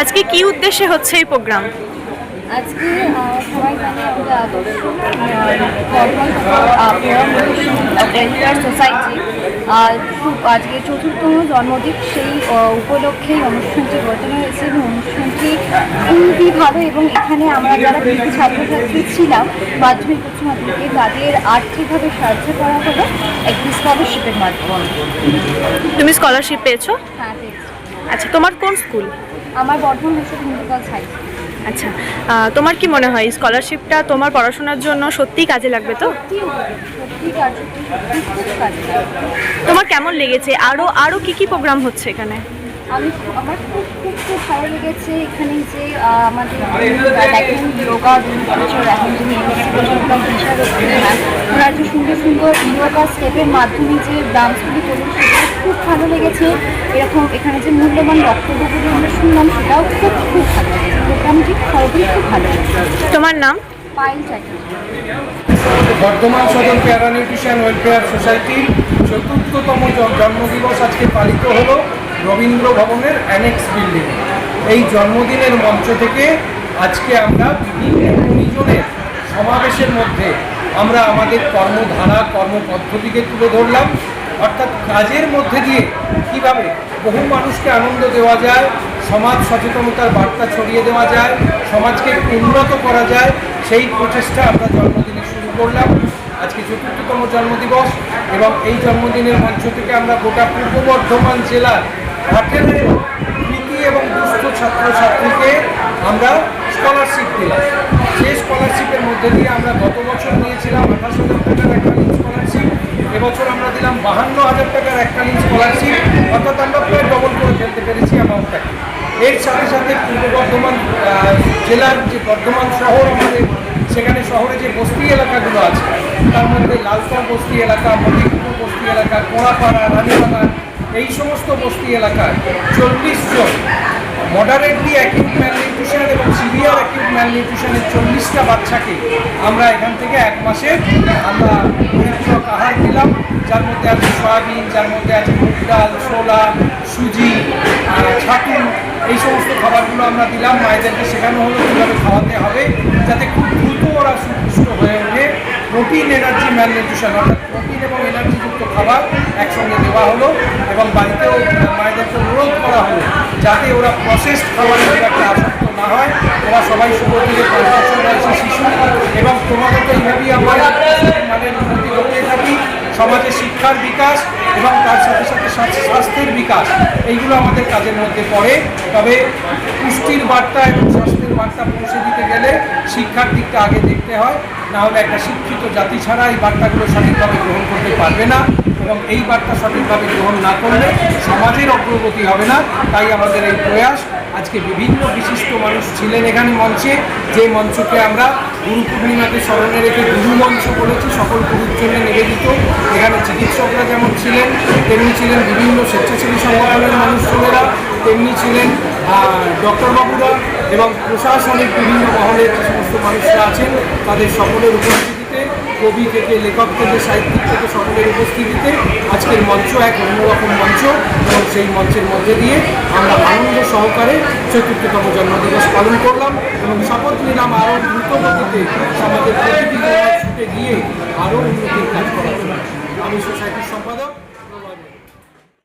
আজকে কি উদ্দেশ্যে হচ্ছে এই প্রোগ্রাম? আজকে সবাই জানে আমরা ওয়েলফেয়ার সোসাইটি আজকে চতুর্থম জন্মদিন। সেই উপলক্ষে অনুষ্ঠানটি গঠন হয়েছে। এবং অনুষ্ঠানটি খুবই ভালো এবং এখানে আমরা যারা ছাত্রছাত্রী ছিলাম মাধ্যমিক উচ্চ মাধ্যমিকে তাদের আর্থিকভাবে সাহায্য করা হলো একটি স্কলারশিপের মাধ্যমে। তুমি স্কলারশিপ পেয়েছ? হ্যাঁ পেয়েছি। আচ্ছা তোমার কোন স্কুল আমার বর্ধমান বিশ্ববিদ্যালয় কলেজ হাই আচ্ছা তোমার কি মনে হয় স্কলারশিপটা তোমার পড়াশোনার জন্য সত্যিই কাজে লাগবে তো। তোমার কেমন লেগেছে? আরও আরও কি কি প্রোগ্রাম হচ্ছে এখানে? আমি আমার খুব খুব খুব ভালো লেগেছে এখানে যে আমাদের যোগা এখন ওনারা যে সুন্দর সুন্দর যোগা স্টেপের মাধ্যমে যে ডান্সগুলি করলেন সেটা খুব ভালো লেগেছে। এরকম এখানে যে মূল্যবান বক্তব্যগুলি আমরা শুনলাম সেটাও খুব খুব ভালো লেগেছে। প্রোগ্রামটি সবই খুব ভালো লেগেছে। তোমার নাম? পাইল চ্যাটার্জি। বর্ধমান সদর প্যারা নিউট্রিশন ওয়েলফেয়ার সোসাইটির চতুর্থতম জন্মদিবস আজকে পালিত হলো রবীন্দ্র ভবনের অ্যানেক্স বিল্ডিং এই জন্মদিনের মঞ্চ থেকে আজকে আমরা বিভিন্ন গুণীজনের সমাবেশের মধ্যে আমরা আমাদের কর্মধারা, কর্মপদ্ধতিকে তুলে ধরলাম। অর্থাৎ কাজের মধ্যে দিয়ে কীভাবে বহু মানুষকে আনন্দ দেওয়া যায়, সমাজ সচেতনতার বার্তা ছড়িয়ে দেওয়া যায়, সমাজকে উন্নত করা যায়, সেই প্রচেষ্টা আমরা জন্মদিনে শুরু করলাম। আজকে চতুর্থতম জন্মদিবস এবং এই জন্মদিনের মঞ্চ থেকে আমরা গোটা পূর্ব বর্ধমান জেলার আঠেরো কৃতি এবং দুস্থ ছাত্রছাত্রীকে আমরা স্কলারশিপ দিলাম। সেই স্কলারশিপের মধ্যে দিয়ে আমরা গত বছর নিয়েছিলাম আঠাশ হাজার টাকার এককালীন স্কলারশিপ এবছর আমরা দিলাম বাহান্ন হাজার টাকার এককালীন স্কলারশিপ অর্থাৎ আমরা প্রায় ডবল করে ফেলতে পেরেছি অ্যামাউন্টটাকে এর সাথে সাথে পূর্ব বর্ধমান জেলার যে বর্ধমান শহর আমাদের, সেখানে শহরে যে বস্তি এলাকাগুলো আছে, তার মধ্যে লালপাড় বস্তি এলাকা মতিপুকুর বস্তি এলাকা, কোড়াপাড়া, রানীবাগান, এই সমস্ত বস্তি এলাকায় চল্লিশ জন মডারেটলি অ্যাকিউট ম্যালনিউট্রিশন এবং সিভিয়ার অ্যাকিউট ম্যালনিউট্রিশনের চল্লিশটা বাচ্চাকে আমরা এখান থেকে এক মাসে আমরা পরিপূরক আহার দিলাম। যার মধ্যে আছে সয়াবিন, যার মধ্যে আছে মুগ ডাল, ছোলা, সুজি ছাতু, এই সমস্ত খাবারগুলো আমরা দিলাম। মায়েদেরকে শেখানো হলো কীভাবে খাওয়াতে হবে, যাতে খুব দ্রুত ওরা সুপুষ্ট হয়ে ওঠে। প্রোটিন এনার্জি ম্যালনিউট্রিশন অর্থাৎ প্রোটিন এবং এনার্জিযুক্ত খাবার একসঙ্গে দেওয়া হলো এবং বাড়িতেও যাতে ওরা প্রসেসড খাবারের খুব একটা আসক্ত না হয়, ওরা সবাই থেকে পাঁচ বছর শিশু এবং তোমাদের এইভাবেই আমরা মানের উন্নতি করতে থাকি, সমাজে শিক্ষার বিকাশ এবং তার সাথে সাথে স্বাস্থ্যের বিকাশ, এইগুলো আমাদের কাজের মধ্যে পড়ে। তবে পুষ্টির বার্তা এবং স্বাস্থ্যের বার্তা পৌঁছে দিতে গেলে শিক্ষার দিকটা আগে দেখতে হয়, না হলে একটা শিক্ষিত জাতি ছাড়া এই বার্তাগুলো সঠিকভাবে গ্রহণ করতে পারবে না। এবং এই বার্তা সঠিকভাবে গ্রহণ না করলে সমাজের অগ্রগতি হবে না। তাই আমাদের এই প্রয়াস, আজকে বিভিন্ন বিশিষ্ট মানুষ ছিলেন এখানে মঞ্চে। যে মঞ্চকে আমরা গুরু পূর্ণিমাকে স্মরণে রেখে গুরু মঞ্চ বলেছি, সকল গুরুর জন্য নিবেদিত। এখানে চিকিৎসকরা যেমন ছিলেন, তেমনি ছিলেন বিভিন্ন স্বেচ্ছাসেবী সংগঠনের মানুষজনেরা, তেমনি ছিলেন ডক্টরবাবুরা এবং প্রশাসনিক বিভিন্ন মহলের যে সমস্ত মানুষরা আছেন, তাদের সকলের উপস্থিতিতে কবি থেকে, লেখক থেকে, সাহিত্যিক থেকে সকলের উপস্থিতিতে আজকের মঞ্চ এক অন্যরকম মঞ্চ। এবং সেই মঞ্চের মধ্যে দিয়ে আমরা আনন্দ সহকারে চতুর্থতম জন্মদিবস পালন করলাম এবং শপথ নিলাম আরও দ্রুত গতিতে সমাজের প্রতিটি ছুটে গিয়ে আরও উন্নতির কাজ করার জন্য। আমি সোসাইটির সম্পাদক।